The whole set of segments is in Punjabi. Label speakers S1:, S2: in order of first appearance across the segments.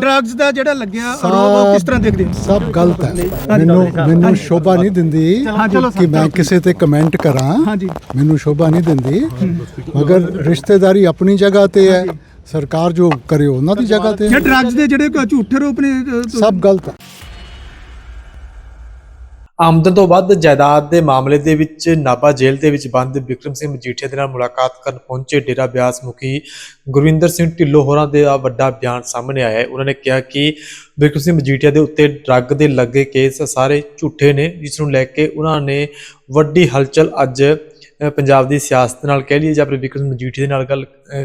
S1: ਡਰੱਗਸ ਦਾ ਜਿਹੜਾ ਲੱਗਿਆ ਆਰੋਪ ਉਹ ਕਿਸ ਤਰ੍ਹਾਂ ਦੇਖਦੇ ਹੋ?
S2: ਸਭ ਗਲਤ ਹੈ। ਮੈਨੂੰ ਮੈਨੂੰ ਸ਼ੋਭਾ ਨਹੀਂ ਦਿੰਦੀ ਕਿ ਮੈਂ ਕਿਸੇ ਤੇ ਕਮੈਂਟ ਕਰਾਂ।
S1: ਹਾਂਜੀ।
S2: ਮੈਨੂੰ ਸ਼ੋਭਾ ਨਹੀਂ ਦਿੰਦੀ। ਮਗਰ ਰਿਸ਼ਤੇਦਾਰੀ ਆਪਣੀ ਜਗ੍ਹਾ ਤੇ ਹੈ। ਸਰਕਾਰ ਜੋ ਕਰੇ ਉਹਨਾਂ ਦੀ ਜਗ੍ਹਾ ਤੇ ਹੈ।
S1: ਡਰੱਗਸ ਦੇ ਜਿਹੜੇ ਝੂਠੇ ਰੂਪ ਨੇ ਅ,
S2: ਸਭ ਗਲਤ ਹੈ।
S3: ਆਮਦਨ ਤੋਂ ਵੱਧ ਜਾਇਦਾਦ ਦੇ ਮਾਮਲੇ ਦੇ ਵਿੱਚ ਨਾਭਾ ਜੇਲ੍ਹ ਦੇ ਵਿੱਚ ਬੰਦ ਵਿਕਰਮ ਸਿੰਘ ਮਜੀਠੀਆ ਦੇ ਨਾਲ ਮੁਲਾਕਾਤ ਕਰਨ ਪਹੁੰਚੇ ਡੇਰਾ ਬਿਆਸ ਮੁਖੀ ਗੁਰਵਿੰਦਰ ਸਿੰਘ ਢਿੱਲੋਂ ਹੋਰਾਂ ਦੇ ਆ ਵੱਡਾ ਬਿਆਨ ਸਾਹਮਣੇ ਆਇਆ ਹੈ। ਉਹਨਾਂ ਨੇ ਕਿਹਾ ਕਿ ਵਿਕਰਮ ਸਿੰਘ ਮਜੀਠੀਆ ਦੇ ਉੱਤੇ ਡਰੱਗ ਦੇ ਲੱਗੇ ਕੇਸ ਸਾਰੇ ਝੂਠੇ ਨੇ, ਜਿਸ ਨੂੰ ਲੈ ਕੇ ਉਹਨਾਂ ਨੇ ਵੱਡੀ ਹਲਚਲ ਅੱਜ ਪੰਜਾਬ ਦੀ ਸਿਆਸਤ ਨਾਲ ਕਹਿ ਲਈਏ ਜਾਂ ਫਿਰ ਵਿਕਰਮ ਸਿੰਘ ਮਜੀਠੀਆ ਦੇ ਨਾਲ ਗੱਲ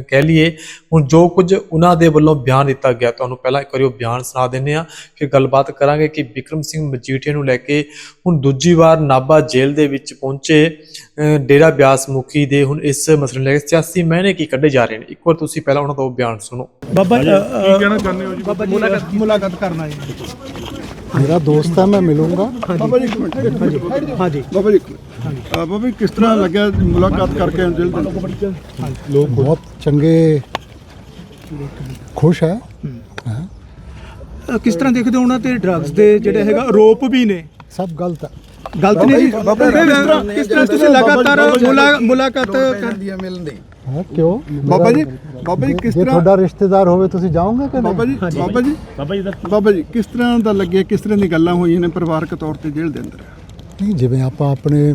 S3: ਕਹਿ ਲਈਏ ਹੁਣ ਜੋ ਕੁਝ ਉਹਨਾਂ ਦੇ ਵੱਲੋਂ ਬਿਆਨ ਦਿੱਤਾ ਗਿਆ ਤੁਹਾਨੂੰ ਪਹਿਲਾਂ ਇੱਕ ਵਾਰੀ ਉਹ ਬਿਆਨ ਸੁਣਾ ਦਿੰਦੇ ਆ ਫਿਰ ਗੱਲਬਾਤ ਕਰਾਂਗੇ ਕਿ ਵਿਕਰਮ ਸਿੰਘ ਮਜੀਠੀਆ ਨੂੰ ਲੈ ਕੇ ਹੁਣ ਦੂਜੀ ਵਾਰ ਨਾਭਾ ਜੇਲ੍ਹ ਦੇ ਵਿੱਚ ਪਹੁੰਚੇ ਡੇਰਾ ਬਿਆਸ ਮੁਖੀ ਦੇ ਹੁਣ ਇਸ ਮਸਲੇ ਨੂੰ ਲੈ ਕੇ ਸਿਆਸੀ ਮਹਿਨੇ ਕੀ ਕੱਢੇ ਜਾ ਰਹੇ ਨੇ? ਇੱਕ ਵਾਰ ਤੁਸੀਂ ਪਹਿਲਾਂ ਉਹਨਾਂ ਦਾ ਉਹ ਬਿਆਨ ਸੁਣੋ।
S1: ਬਾਬਾ ਕੀ ਕਹਿਣਾ ਚਾਹੁੰਦੇ ਹੋ ਜੀ? ਬਾਬਾ ਜੀ ਮੁਲਾਕਾਤ ਮੁਲਾਕਾਤ ਕਰਨਾ ਹੈ
S2: ਮੇਰਾ ਦੋਸਤ ਹੈ ਮੈਂ ਮਿਲੂੰਗਾ।
S4: ਬਾਬਾ ਜੀ ਇੱਕ ਮਿੰਟ।
S1: ਹਾਂਜੀ।
S4: ਬਾਬਾ ਜੀ ਇੱਕ ਮਿੰਟ। ਬਾਬਾ ਜੀ ਕਿਸ ਤਰ੍ਹਾਂ ਲੱਗਿਆ ਮੁਲਾਕਾਤ ਕਰਕੇ ਦਿਲ ਦੇ ਅੰਦਰ?
S2: ਲੋਕ ਬਹੁਤ ਚੰਗੇ ਖੁਸ਼ ਹੈ ਹਾਂ,
S1: ਕਿਸ ਤਰ੍ਹਾਂ ਦੇਖਦੇ ਹੋ ਉਹਨਾਂ ਤੇ ਡਰੱਗਸ ਦੇ ਜਿਹੜੇ ਹੈਗਾ ਆਰੋਪ ਵੀ ਨੇ
S2: ਸਭ ਗਲਤ ਹੈ
S1: ਗਲਤ ਨਹੀਂ ਜੀ
S4: ਬਾਬਾ ਜੀ,
S1: ਕਿਸ ਤਰ੍ਹਾਂ ਤੁਸੀਂ ਲਗਾਤਾਰ ਮੁਲਾ- ਮੁਲਾਕਾਤ ਕਰ
S2: ਹਾਂ, ਕਿਉਂ
S4: ਬਾਬਾ ਜੀ ਬਾਬਾ ਜੀ ਕਿਸ
S2: ਜੇ
S4: ਤਰ੍ਹਾਂ
S2: ਤੁਹਾਡਾ ਰਿਸ਼ਤੇਦਾਰ ਹੋਵੇ ਤੁਸੀਂ ਜਾਓਗੇ ਕਿ
S4: ਬਾਬਾ
S2: ਨਹੀਂ
S4: ਜੀ ਬਾਬਾ ਜੀ ਬਾਬਾ ਜੀ ਕਿਸ ਤਰ੍ਹਾਂ ਦਾ ਲੱਗਿਆ ਕਿਸ ਤਰ੍ਹਾਂ ਦੀ ਗੱਲਾਂ ਹੋਈਆਂ ਨੇ ਪਰਿਵਾਰਕ ਤੌਰ ਤੇ ਜੇਲ੍ਹ ਦੇ ਅੰਦਰ
S2: ਨਹੀਂ ਜਿਵੇਂ ਆਪਾਂ ਆਪਣੇ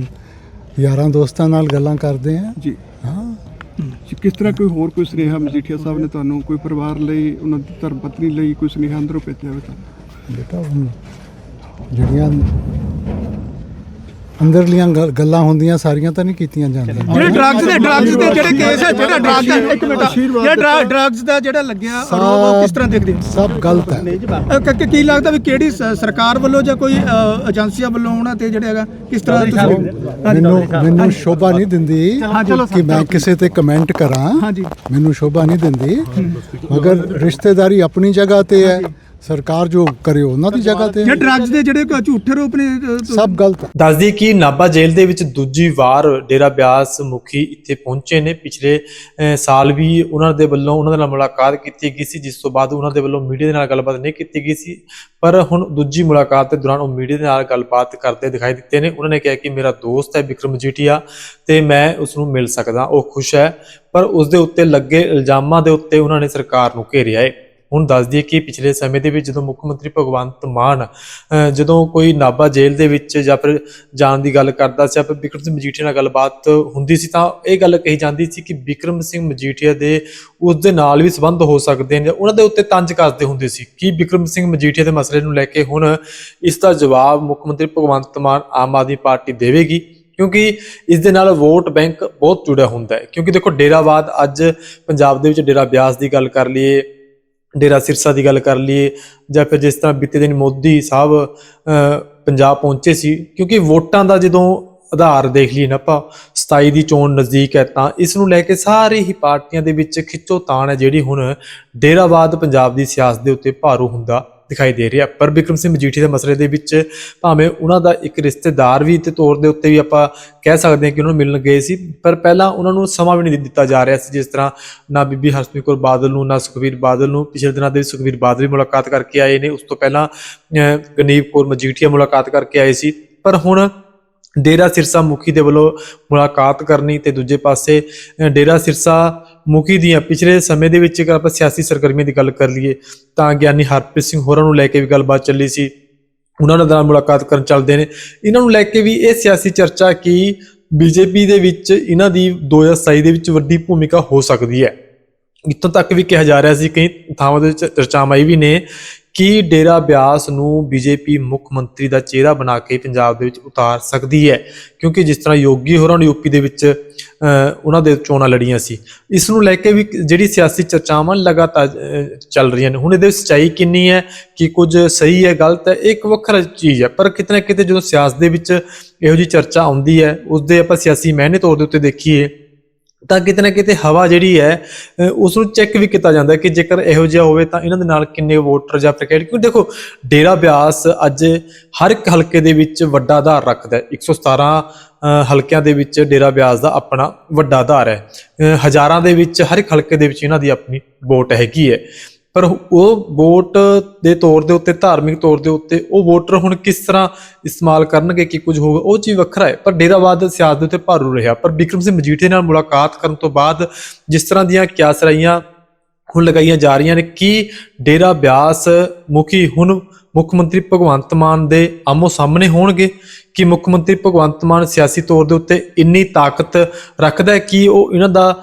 S2: ਯਾਰਾਂ ਦੋਸਤਾਂ ਨਾਲ ਗੱਲਾਂ ਕਰਦੇ ਹਾਂ।
S4: ਜੀ।
S2: ਹਾਂ।
S4: ਜੀ, ਕਿਸ ਤਰ੍ਹਾਂ ਕੋਈ ਹੋਰ ਕੋਈ ਸੁਨੇਹਾ ਮਜੀਠੀਆ ਸਾਹਿਬ ਨੇ ਤੁਹਾਨੂੰ ਕੋਈ ਪਰਿਵਾਰ ਲਈ ਉਹਨਾਂ ਦੀ ਧਰਮ ਪਤਨੀ ਲਈ ਕੋਈ ਸੁਨੇਹਾ ਅੰਦਰੋਂ ਭੇਜਿਆ ਹੋਵੇ? ਤੁਹਾਨੂੰ
S2: ਬੇਟਾ ਜਿਹੜੀਆਂ ਅੰਦਰਲੀਆਂ ਗੱਲ- ਗੱਲਾਂ ਹੁੰਦੀਆਂ ਸਾਰੀਆਂ ਤਾਂ ਨਹੀਂ ਕੀਤੀਆਂ ਜਾਂਦੀਆਂ।
S1: ਜਿਹੜੇ ਡਰੱਗਸ ਦੇ ਡਰੱਗਸ ਦੇ ਜਿਹੜੇ ਕੇਸ ਹੈ ਜਿਹੜਾ ਡਰੱਗ ਦਾ ਇੱਕ ਮਿੰਟ
S4: ਆਸ਼ੀਰਵਾਦ
S1: ਜਿਹੜਾ ਡਰੱਗਸ ਦਾ ਜਿਹੜਾ ਲੱਗਿਆ ਆਰੋਪ ਉਹ ਕਿਸ ਤਰ੍ਹਾਂ ਦੇਖਦੇ ਹੋ
S2: ਸਭ ਗਲਤ ਹੈ।
S1: ਅ, ਕ- ਕ- ਕੀ ਲੱਗਦਾ ਵੀ ਕਿਹੜੀ ਸ- ਸਰਕਾਰ ਵੱਲੋਂ ਜਾਂ ਕੋਈ ਏਜੰਸੀਆਂ ਵੱਲੋਂ ਉਹਨਾਂ ਤੇ ਜਿਹੜੇ ਹੈਗਾ ਕਿਸ ਤਰ੍ਹਾਂ ਤੁਸੀਂ
S2: ਮੈਨੂੰ ਮੈਨੂੰ ਸ਼ੋਭਾ ਨਹੀਂ ਦਿੰਦੀ ਕਿ ਮੈਂ ਕਿਸੇ ਤੇ ਕਮੈਂਟ ਕਰਾਂ।
S1: ਹਾਂਜੀ।
S2: ਮੈਨੂੰ ਸ਼ੋਭਾ ਨਹੀਂ ਦਿੰਦੀ। ਮਗਰ ਰਿਸ਼ਤੇਦਾਰੀ ਆਪਣੀ ਜਗ੍ਹਾ ਤੇ ਹੈ। ਸਰਕਾਰ ਜੋ ਕਰੇ ਉਹਨਾਂ ਦੀ ਜਗ੍ਹਾ ਤੇ। ਹੈ।
S1: ਡਰੱਗਸ ਦੇ ਜਿਹੜੇ ਝੂਠੇ ਰੂਪ ਨੇ
S2: ਸਭ ਗਲਤ ਹੈ
S3: ਦੱਸਦੀ ਕਿ ਨਾਭਾ ਜੇਲ੍ਹ ਦੇ ਵਿੱਚ ਦੂਜੀ ਵਾਰ ਡੇਰਾ ਬਿਆਸ ਮੁਖੀ ਇੱਥੇ ਪਹੁੰਚੇ ਨੇ। ਪਿਛਲੇ ਸਾਲ ਵੀ ਉਹਨਾਂ ਦੇ ਵੱਲੋਂ ਉਹਨਾਂ ਦੇ ਨਾਲ ਮੁਲਾਕਾਤ ਕੀਤੀ ਗਈ ਸੀ ਜਿਸ ਤੋਂ ਬਾਅਦ ਉਹਨਾਂ ਦੇ ਵੱਲੋਂ ਮੀਡੀਆ ਦੇ ਨਾਲ ਗੱਲਬਾਤ ਨਹੀਂ ਕੀਤੀ ਗਈ ਸੀ। ਪਰ ਹੁਣ ਦੂਜੀ ਮੁਲਾਕਾਤ ਦੇ ਦੌਰਾਨ ਉਹ ਮੀਡੀਆ ਦੇ ਨਾਲ ਗੱਲਬਾਤ ਕਰਦੇ ਦਿਖਾਈ ਦਿੱਤੇ ਨੇ। ਉਹਨਾਂ ਨੇ ਕਿਹਾ ਕਿ ਮੇਰਾ ਦੋਸਤ ਹੈ ਵਿਕਰਮ ਮਜੀਠੀਆ ਤੇ ਮੈਂ ਉਸ ਨੂੰ ਮਿਲ ਸਕਦਾ ਉਹ ਖੁਸ਼ ਹੈ। ਪਰ ਉਸ ਦੇ ਉੱਤੇ ਲੱਗੇ ਇਲਜ਼ਾਮਾਂ ਦੇ ਉੱਤੇ ਉਹਨਾਂ ਨੇ ਸਰਕਾਰ ਨੂੰ ਘੇਰਿਆ ਹੈ ਹੁਣ ਦੱਸ ਦਈਏ ਕਿ ਪਿਛਲੇ ਸਮੇਂ ਦੇ ਵਿੱਚ ਜਦੋਂ ਮੁੱਖ ਮੰਤਰੀ ਭਗਵੰਤ ਮਾਨ ਜਦੋਂ ਕੋਈ ਨਾਭਾ ਜੇਲ੍ਹ ਦੇ ਵਿੱਚ ਜਾਂ ਫਿਰ ਜਾਣ ਦੀ ਗੱਲ ਕਰਦਾ ਸੀ, ਆਪਾਂ ਵਿਕਰਮ ਸਿੰਘ ਮਜੀਠੀਆ ਨਾਲ ਗੱਲਬਾਤ ਹੁੰਦੀ ਸੀ, ਤਾਂ ਇਹ ਗੱਲ ਕਹੀ ਜਾਂਦੀ ਸੀ ਕਿ ਵਿਕਰਮ ਸਿੰਘ ਮਜੀਠੀਆ ਦੇ ਉਸ ਦੇ ਨਾਲ ਵੀ ਸੰਬੰਧ ਹੋ ਸਕਦੇ ਨੇ। ਉਹਨਾਂ ਦੇ ਉੱਤੇ ਤੰਜ ਕਰਦੇ ਹੁੰਦੇ ਸੀ ਕਿ ਵਿਕਰਮ ਸਿੰਘ ਮਜੀਠੀਆ ਦੇ ਮਸਲੇ ਨੂੰ ਲੈ ਕੇ ਹੁਣ ਇਸ ਦਾ ਜਵਾਬ ਮੁੱਖ ਮੰਤਰੀ ਭਗਵੰਤ ਮਾਨ ਆਮ ਆਦਮੀ ਪਾਰਟੀ ਦੇਵੇਗੀ, ਕਿਉਂਕਿ ਇਸ ਦੇ ਨਾਲ ਵੋਟ ਬੈਂਕ ਬਹੁਤ ਜੁੜਿਆ ਹੁੰਦਾ ਹੈ। ਕਿਉਂਕਿ ਦੇਖੋ, ਡੇਰਾਵਾਦ ਅੱਜ ਪੰਜਾਬ ਦੇ ਵਿੱਚ ਡੇਰਾ ਬਿਆਸ ਦੀ ਗੱਲ ਕਰ ਲਈਏ ਡੇਰਾ ਸਿਰਸਾ ਦੀ ਗੱਲ ਕਰ ਲਈਏ ਜਾਂ ਫਿਰ ਜਿਸ ਤਰ੍ਹਾਂ ਬੀਤੇ ਦਿਨ ਮੋਦੀ ਸਾਹਿਬ ਪੰਜਾਬ ਪਹੁੰਚੇ ਸੀ, ਕਿਉਂਕਿ ਵੋਟਾਂ ਦਾ ਜਦੋਂ ਆਧਾਰ ਦੇਖ ਲਈਏ ਨਾ ਆਪਾਂ 27 ਦੀ ਚੋਣ ਨਜ਼ਦੀਕ ਹੈ ਤਾਂ ਇਸ ਨੂੰ ਲੈ ਕੇ ਸਾਰੇ ਹੀ ਪਾਰਟੀਆਂ ਦੇ ਵਿੱਚ ਖਿੱਚੋ ਤਾਣ ਹੈ ਜਿਹੜੀ ਹੁਣ ਡੇਰਾਵਾਦ ਪੰਜਾਬ ਦੀ ਸਿਆਸਤ ਦੇ ਉੱਤੇ ਭਾਰੂ ਹੁੰਦਾ ਦਿਖਾਈ ਦੇ ਰਿਹਾ ਪਰ ਵਿਕਰਮ ਸਿੰਘ ਮਜੀਠੀ ਦੇ ਮਸਲੇ ਦੇ ਵਿੱਚ ਭਾਵੇਂ ਉਹਨਾਂ ਦਾ ਇੱਕ ਰਿਸ਼ਤੇਦਾਰ ਵੀ ਤੇ ਤੌਰ ਦੇ ਉੱਤੇ ਵੀ ਆਪਾਂ ਕਹਿ ਸਕਦੇ ਹਾਂ ਕਿ ਉਹਨਾਂ ਨੂੰ ਮਿਲਣ ਗਏ ਸੀ ਪਰ ਪਹਿਲਾਂ ਉਹਨਾਂ ਨੂੰ ਸਮਾਂ ਵੀ ਨਹੀਂ ਦਿੱਤਾ ਜਾ ਰਿਹਾ ਸੀ ਜਿਸ ਤਰ੍ਹਾਂ ਨਾ ਬੀਬੀ ਹਰਸਮੀਤ ਕੌਰ ਬਾਦਲ ਨੂੰ ਨਾ ਸੁਖਵੀਰ ਬਾਦਲ ਨੂੰ। ਪਿਛਲੇ ਦਿਨਾਂ ਦੇ ਵਿੱਚ ਸੁਖਵੀਰ ਬਾਦਲ ਵੀ ਮੁਲਾਕਾਤ ਕਰਕੇ ਆਏ ਨੇ। ਉਸ ਤੋਂ ਪਹਿਲਾਂ ਅਹ, ਕੌਰ ਮਜੀਠੀਆ ਮੁਲਾਕਾਤ ਕਰਕੇ ਆਏ ਸੀ। ਪਰ ਹੁਣ ਡੇਰਾ ਸਿਰਸਾ ਮੁਖੀ ਦੇ ਵੱਲੋਂ ਮੁਲਾਕਾਤ ਕਰਨੀ ਤੇ ਦੂਜੇ ਪਾਸੇ ਡੇਰਾ ਸਿਰਸਾ ਮੁਖੀ ਦੀਆਂ ਪਿਛਲੇ ਸਮੇਂ ਦੇ ਵਿੱਚ ਅਗਰ ਆਪਾਂ ਸਿਆਸੀ ਸਰਗਰਮੀਆਂ ਦੀ ਗੱਲ ਕਰ ਲਈਏ ਤਾਂ ਗਿਆਨੀ ਹਰਪ੍ਰੀਤ ਸਿੰਘ ਹੋਰਾਂ ਨੂੰ ਲੈ ਕੇ ਵੀ ਗੱਲਬਾਤ ਚੱਲੀ ਸੀ। ਉਹਨਾਂ ਨਾਲ ਮੁਲਾਕਾਤ ਕਰਨ ਚੱਲਦੇ ਨੇ। ਇਹਨਾਂ ਨੂੰ ਲੈ ਕੇ ਵੀ ਇਹ ਸਿਆਸੀ ਚਰਚਾ ਕਿ ਬੀਜੇਪੀ ਦੇ ਵਿੱਚ ਇਹਨਾਂ ਦੀ 2027 ਦੇ ਵਿੱਚ ਵੱਡੀ ਭੂਮਿਕਾ ਹੋ ਸਕਦੀ ਹੈ। ਇੱਥੋਂ ਤੱਕ ਵੀ ਕਿਹਾ ਜਾ ਰਿਹਾ ਸੀ ਕਈ ਥਾਵਾਂ ਦੇ ਵਿੱਚ ਚਰਚਾਵਾਂ ਇਹ ਵੀ ਨੇ ਕੀ ਡੇਰਾ ਬਿਆਸ ਨੂੰ ਬੀਜੇਪੀ ਮੁੱਖ ਮੰਤਰੀ ਦਾ ਚਿਹਰਾ ਬਣਾ ਕੇ ਪੰਜਾਬ ਦੇ ਵਿੱਚ ਉਤਾਰ ਸਕਦੀ ਹੈ? ਕਿਉਂਕਿ ਜਿਸ ਤਰ੍ਹਾਂ ਯੋਗੀ ਹੋਰਾਂ ਨੇ ਯੂਪੀ ਦੇ ਵਿੱਚ ਉਹਨਾਂ ਦੇ ਚੋਣਾਂ ਲੜੀਆਂ ਸੀ। ਇਸ ਨੂੰ ਲੈ ਕੇ ਵੀ ਜਿਹੜੀ ਸਿਆਸੀ ਚਰਚਾਵਾਂ ਲਗਾਤਾਰ ਚੱਲ ਰਹੀਆਂ ਨੇ, ਹੁਣ ਇਹਦੇ ਵਿੱਚ ਸੱਚਾਈ ਕਿੰਨੀ ਹੈ? ਕਿ ਕੁਝ ਸਹੀ ਹੈ, ਗਲਤ ਹੈ? ਇਹ ਇੱਕ ਵੱਖਰਾ ਚੀਜ਼ ਹੈ। ਪਰ ਕਿਤੇ ਨਾ ਕਿਤੇ ਜਦੋਂ ਸਿਆਸਤ ਦੇ ਵਿੱਚ ਇਹੋ ਜੀ ਚਰਚਾ ਆਉਂਦੀ ਹੈ ਉਸ ਦੇ ਆਪਾਂ ਸਿਆਸੀ ਮਹਿਨੇ ਤੌਰ ਦੇ ਉੱਤੇ ਦੇਖੀਏ ਤਾਂ ਕਿਤੇ ਨਾ ਕਿਤੇ ਹਵਾ ਜਿਹੜੀ ਹੈ, ਅਹ ਉਸ ਨੂੰ ਚੈੱਕ ਵੀ ਕੀਤਾ ਜਾਂਦਾ ਕਿ ਜੇਕਰ ਇਹੋ ਜਿਹਾ ਹੋਵੇ ਤਾਂ ਇਹਨਾਂ ਦੇ ਨਾਲ ਕਿੰਨੇ ਵੋਟਰ ਜਾਂ ਫਿਰ ਕਿਉਂਕਿ ਦੇਖੋ, ਡੇਰਾ ਬਿਆਸ ਅੱਜ ਹਰ ਇੱਕ ਹਲਕੇ ਦੇ ਵਿੱਚ ਵੱਡਾ ਆਧਾਰ ਰੱਖਦਾ ਹੈ। 117 ਅਹ, ਹਲਕਿਆਂ ਦੇ ਵਿੱਚ ਡੇਰਾ ਬਿਆਸ ਦਾ ਆਪਣਾ ਵੱਡਾ ਆਧਾਰ ਹੈ। ਹਜ਼ਾਰਾਂ ਦੇ ਵਿੱਚ ਹਰ ਇੱਕ ਹਲਕੇ ਦੇ ਵਿੱਚ ਇਹਨਾਂ ਦੀ ਆਪਣੀ ਵੋਟ ਹੈਗੀ ਹੈ। ਪਰ ਉਹ ਵੋਟ ਦੇ ਤੌਰ ਦੇ ਉੱਤੇ, ਧਾਰਮਿਕ ਤੌਰ ਦੇ ਉੱਤੇ ਉਹ ਵੋਟਰ ਹੁਣ ਕਿਸ ਤਰ੍ਹਾਂ ਇਸਤੇਮਾਲ ਕਰਨਗੇ ਕਿ ਕੁਝ ਹੋਊਗਾ, ਉਹ ਚੀਜ਼ ਵੱਖਰਾ ਹੈ। ਪਰ ਡੇਰਾਵਾਦ ਸਿਆਸਤ ਦੇ ਉੱਤੇ ਭਾਰੂ ਰਿਹਾ। ਪਰ ਬਿਕਰਮ ਸਿੰਘ ਮਜੀਠੀਆ ਨਾਲ ਮੁਲਾਕਾਤ ਕਰਨ ਤੋਂ ਬਾਅਦ ਜਿਸ ਤਰ੍ਹਾਂ ਦੀਆਂ ਕਿਆਸਰਾਈਆਂ ਹੁਣ ਲਗਾਈਆਂ ਜਾ ਰਹੀਆਂ ਨੇ, ਕੀ ਡੇਰਾ ਬਿਆਸ ਮੁਖੀ ਹੁਣ ਮੁੱਖ ਮੰਤਰੀ ਭਗਵੰਤ ਮਾਨ ਦੇ ਆਮੋ ਸਾਹਮਣੇ ਹੋਣਗੇ? ਕਿ ਮੁੱਖ ਮੰਤਰੀ ਭਗਵੰਤ ਮਾਨ ਸਿਆਸੀ ਤੌਰ ਦੇ ਉੱਤੇ ਇੰਨੀ ਤਾਕਤ ਰੱਖਦਾ ਹੈ ਕਿ ਉਹ ਇਹਨਾਂ ਦਾ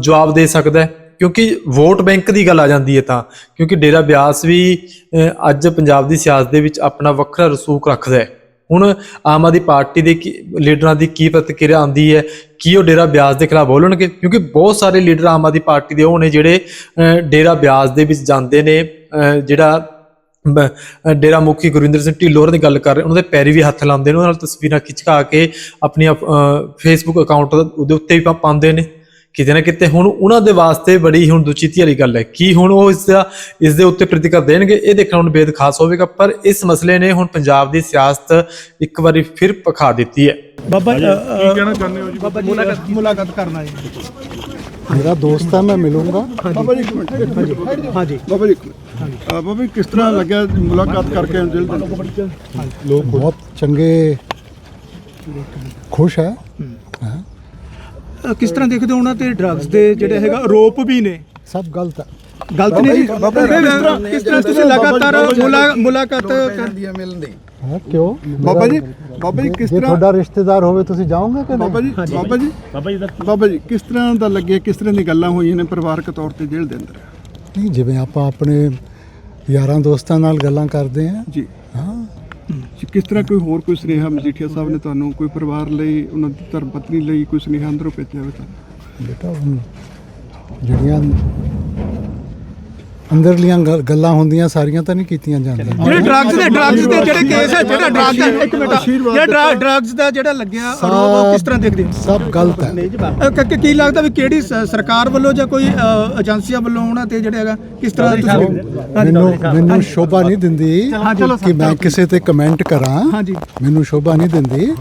S3: ਜਵਾਬ ਦੇ ਸਕਦਾ ਹੈ? ਕਿਉਂਕਿ ਵੋਟ ਬੈਂਕ ਦੀ ਗੱਲ ਆ ਜਾਂਦੀ ਹੈ ਤਾਂ, ਕਿਉਂਕਿ ਡੇਰਾ ਬਿਆਸ ਵੀ ਅੱਜ ਪੰਜਾਬ ਦੀ ਸਿਆਸਤ ਦੇ ਵਿੱਚ ਆਪਣਾ ਵੱਖਰਾ ਰਸੂਖ ਰੱਖਦਾ ਹੈ। ਹੁਣ ਆਮ ਆਦਮੀ ਪਾਰਟੀ ਦੇ ਕੀ- ਲੀਡਰਾਂ ਦੀ ਕੀ ਪ੍ਰਤੀਕਿਰਿਆ ਆਉਂਦੀ ਹੈ, ਕੀ ਉਹ ਡੇਰਾ ਬਿਆਸ ਦੇ ਖਿਲਾਫ ਬੋਲਣਗੇ ਕਿਉਂਕਿ ਬਹੁਤ ਸਾਰੇ ਲੀਡਰ ਆਮ ਆਦਮੀ ਪਾਰਟੀ ਦੇ ਉਹ ਨੇ ਜਿਹੜੇ ਡੇਰਾ ਬਿਆਸ ਦੇ ਵਿੱਚ ਜਾਂਦੇ ਨੇ ਜਿਹੜਾ, ਬ- ਡੇਰਾ ਮੁਖੀ ਗੁਰਿੰਦਰ ਸਿੰਘ ਢਿੱਲੋਂ ਹੋਰਾਂ ਦੀ ਗੱਲ ਕਰ ਰਹੇ, ਉਹਨਾਂ ਦੇ ਪੈਰੀ ਵੀ ਹੱਥ ਲਾਉਂਦੇ ਨੇ, ਉਹਨਾਂ ਨਾਲ ਤਸਵੀਰਾਂ ਖਿਚਕਾ ਕੇ ਆਪਣੀ ਫੇਸਬੁੱਕ ਅਕਾਊਂਟ ਉਹਦੇ ਉੱਤੇ ਵੀ ਪਾਉਂਦੇ ਨੇ। ਕਿਤੇ ਨਾ ਕਿਤੇ ਹੁਣ ਉਹਨਾਂ ਦੇ ਵਾਸਤੇ ਬੜੀ ਹੁਣ ਦੁਚਿੱਤੀ ਵਾਲੀ ਗੱਲ ਹੈ। ਕੀ ਹੁਣ ਉਹ ਇਸ ਦਾ ਇਸ ਦੇ ਉੱਤੇ ਪ੍ਰਤੀਕਰ ਦੇਣਗੇ? ਇਹ ਦੇਖਣਾ ਹੁਣ ਬੇਦ ਖਾਸ ਹੋਵੇਗਾ ਪਰ ਇਸ ਮਸਲੇ ਨੇ ਹੁਣ ਪੰਜਾਬ ਦੀ ਸਿਆਸਤ ਇੱਕ ਵਾਰੀ ਫਿਰ ਪਖਾ ਦਿੱਤੀ ਹੈ।
S1: ਬਾਬਾ ਕੀ ਕਹਿਣਾ ਚਾਹੁੰਦੇ ਹੋ ਜੀ? ਬਾਬਾ ਜੀ ਮੁਲਾਕਾਤ ਕਰਨਾ ਹੈ।
S2: ਮੇਰਾ ਦੋਸਤ ਹੈ ਮੈਂ ਮਿਲੂੰਗਾ।
S4: ਬਾਬਾ ਜੀ ਇੱਕ ਮਿੰਟ ਬਾਬਾ ਜੀ ਇੱਕ ਬਾਬਾ ਜੀ ਕਿਸ ਤਰ੍ਹਾਂ ਲੱਗਿਆ ਮੁਲਾਕਾਤ ਕਰਕੇ ਦਿਲ
S2: ਲੋਕ ਬਹੁਤ ਚੰਗੇ ਖੁਸ਼
S1: ਹੈ? ਕਿਸ ਤਰ੍ਹਾਂ ਦੇਖਦੇ ਹੋ ਤੇ ਡਰੱਗਸ ਦੇ ਜਿਹੜੇ ਹੈਗਾ ਆਰੋਪ ਵੀ ਨੇ
S2: ਸਭ ਗਲਤ ਹੈ
S1: ਗਲਤ ਨਹੀਂ ਜੀ ਕਿਸ ਤਰ੍ਹਾਂ ਤੁਸੀਂ ਲਗਾਤਾਰ ਮੁਲਾਕਾਤ ਕਰਦੀ
S2: ਹੈ ਮਿਲਦੀ ਹਾਂ ਕਿਉਂ
S4: ਬਾਬਾ ਜੀ ਬਾਬਾ ਜੀ ਕਿਸ ਤਰ੍ਹਾਂ
S2: ਤੁਹਾਡਾ ਰਿਸ਼ਤੇਦਾਰ ਹੋਵੇ ਤੁਸੀਂ ਜਾਓਗੇ ਕਿ
S4: ਬਾਬਾ ਜੀ ਬਾਬਾ ਜੀ ਬਾਬਾ ਜੀ ਕਿਸ ਤਰ੍ਹਾਂ ਦਾ ਲੱਗਿਆ ਕਿਸ ਤਰ੍ਹਾਂ ਦੀ ਗੱਲਾਂ ਹੋਈਆਂ ਨੇ ਪਰਿਵਾਰਕ ਤੌਰ ਤੇ ਜੇਲ੍ਹ ਦੇ ਅੰਦਰ
S2: ਨਹੀਂ ਜਿਵੇਂ ਆਪਾਂ ਆਪਣੇ ਯਾਰਾਂ ਦੋਸਤਾਂ ਨਾਲ ਗੱਲਾਂ ਕਰਦੇ ਆਂ
S4: ਜੀ ਕਿਸ ਤਰ੍ਹਾਂ ਕੋਈ ਹੋਰ ਕੋਈ ਸੁਨੇਹਾ ਮਜੀਠੀਆ ਸਾਹਿਬ ਨੇ ਤੁਹਾਨੂੰ, ਕੋਈ ਪਰਿਵਾਰ ਲਈ, ਉਹਨਾਂ ਦੀ ਧਰਮ ਪਤਨੀ ਲਈ ਕੋਈ ਸੁਨੇਹਾ ਅੰਦਰੋਂ ਭੇਜਿਆ ਹੋਵੇ ਤਾਂ
S2: ਬੇਟਾ, ਹੁਣ ਜਿਹੜੀਆਂ ਅੰਦਰਲੀਆਂ ਗੱਲ- ਗੱਲਾਂ ਹੁੰਦੀਆਂ ਸਾਰੀਆਂ ਤਾਂ ਨਹੀਂ ਕੀਤੀਆਂ ਜਾਂਦੀਆਂ।
S1: ਜਿਹੜੇ ਡਰੱਗਸ ਦੇ ਡਰੱਗਸ ਦੇ ਜਿਹੜੇ ਕੇਸ ਹੈ ਜਿਹੜਾ ਡਰੱਗ ਦਾ ਇੱਕ ਮਿੰਟ ਜਿਹੜਾ ਡਰੱਗਸ ਦਾ ਜਿਹੜਾ ਲੱਗਿਆ ਆਰੋਪ ਉਹ ਕਿਸ ਤਰ੍ਹਾਂ ਦੇਖਦੇ ਹੋ?
S2: ਸਭ ਗਲਤ ਹੈ।
S1: ਅ, ਕ- ਕ- ਕੀ ਲੱਗਦਾ ਵੀ ਕਿਹੜੀ ਸ- ਸਰਕਾਰ ਵੱਲੋਂ ਜਾਂ ਕੋਈ ਏਜੰਸੀਆਂ ਵੱਲੋਂ ਉਹਨਾਂ ਤੇ ਜਿਹੜਾ ਹੈਗਾ ਕਿਸ ਤਰ੍ਹਾਂ ਤੁਸੀਂ
S2: ਮੈਨੂੰ ਮੈਨੂੰ ਸ਼ੋਭਾ ਨਹੀਂ ਦਿੰਦੀ ਕਿ ਮੈਂ ਕਿਸੇ ਤੇ ਕਮੈਂਟ ਕਰਾਂ।
S1: ਹਾਂਜੀ।
S2: ਮੈਨੂੰ ਸ਼ੋਭਾ ਨਹੀਂ ਦਿੰਦੀ।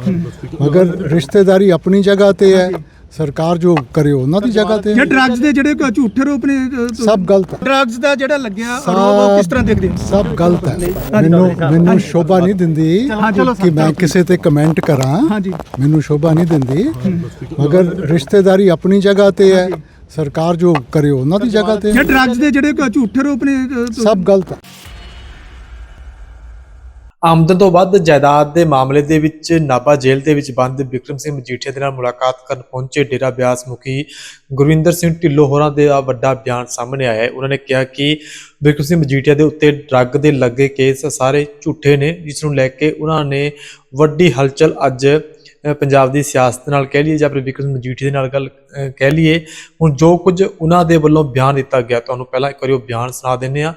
S2: ਮਗਰ ਰਿਸ਼ਤੇਦਾਰੀ ਆਪਣੀ ਜਗ੍ਹਾ ਤੇ ਹੈ। ਸਰਕਾਰ ਜੋ ਕਰੇ ਉਹਨਾਂ ਦੀ ਜਗ੍ਹਾ ਤੇ।
S1: ਜੇ ਡਰੱਗਸ ਦੇ ਜਿਹੜੇ ਝੂਠੇ ਰੂਪ ਨੇ
S2: ਸਭ ਗਲਤ ਹੈ।
S1: ਡਰੱਗਸ ਦਾ ਜਿਹੜਾ ਲੱਗਿਆ ਆਰੋਪ ਉਹ ਕਿਸ ਤਰ੍ਹਾਂ ਦੇਖਦੇ ਹੋ
S2: ਸਭ ਗਲਤ ਹੈ। ਮੈਨੂੰ ਮੈਨੂੰ ਸ਼ੋਭਾ ਨਹੀਂ ਦਿੰਦੀ ਕਿ ਮੈਂ ਕਿਸੇ ਤੇ ਕਮੈਂਟ ਕਰਾਂ।
S1: ਹਾਂਜੀ।
S2: ਮੈਨੂੰ ਸ਼ੋਭਾ ਨਹੀਂ ਦਿੰਦੀ। ਮਗਰ ਰਿਸ਼ਤੇਦਾਰੀ ਆਪਣੀ ਜਗ੍ਹਾ ਤੇ ਹੈ। ਸਰਕਾਰ ਜੋ ਕਰੇ ਉਹਨਾਂ ਦੀ ਜਗ੍ਹਾ ਤੇ।
S1: ਜੇ ਡਰੱਗਸ ਦੇ ਜਿਹੜੇ ਝੂਠੇ ਰੂਪ ਨੇ
S2: ਸਭ ਗਲਤ ਹੈ।
S3: ਆਮਦਨ ਤੋਂ ਵੱਧ ਜਾਇਦਾਦ ਦੇ ਮਾਮਲੇ ਦੇ ਵਿੱਚ ਨਾਭਾ ਜੇਲ੍ਹ ਦੇ ਵਿੱਚ ਬੰਦ ਬਿਕਰਮ ਸਿੰਘ ਮਜੀਠੀਆ ਦੇ ਨਾਲ ਮੁਲਾਕਾਤ ਕਰਨ ਪਹੁੰਚੇ ਡੇਰਾ ਬਿਆਸ ਮੁਖੀ ਗੁਰਵਿੰਦਰ ਸਿੰਘ ਢਿੱਲੋਂ ਹੋਰਾਂ ਦੇ ਆ ਵੱਡਾ ਬਿਆਨ ਸਾਹਮਣੇ ਆਇਆ ਹੈ। ਉਹਨਾਂ ਨੇ ਕਿਹਾ ਕਿ ਬਿਕਰਮ ਸਿੰਘ ਮਜੀਠੀਆ ਦੇ ਉੱਤੇ ਡਰੱਗ ਦੇ ਲੱਗੇ ਕੇਸ ਸਾਰੇ ਝੂਠੇ ਨੇ, ਜਿਸ ਨੂੰ ਲੈ ਕੇ ਉਹਨਾਂ ਨੇ ਵੱਡੀ ਹਲਚਲ ਅੱਜ ਪੰਜਾਬ ਦੀ ਸਿਆਸਤ ਨਾਲ ਕਹਿ ਲਈਏ ਜਾਂ ਫਿਰ ਬਿਕਰਮ ਮਜੀਠੀਆ ਦੇ ਨਾਲ ਗੱਲ ਕਹਿ ਲਈਏ। ਹੁਣ ਜੋ ਕੁਝ ਉਹਨਾਂ ਦੇ ਵੱਲੋਂ ਬਿਆਨ ਦਿੱਤਾ ਗਿਆ, ਤੁਹਾਨੂੰ ਪਹਿਲਾਂ ਇੱਕ ਵਾਰੀ ਉਹ ਬਿਆਨ ਸੁਣਾ ਦਿੰਦੇ ਆ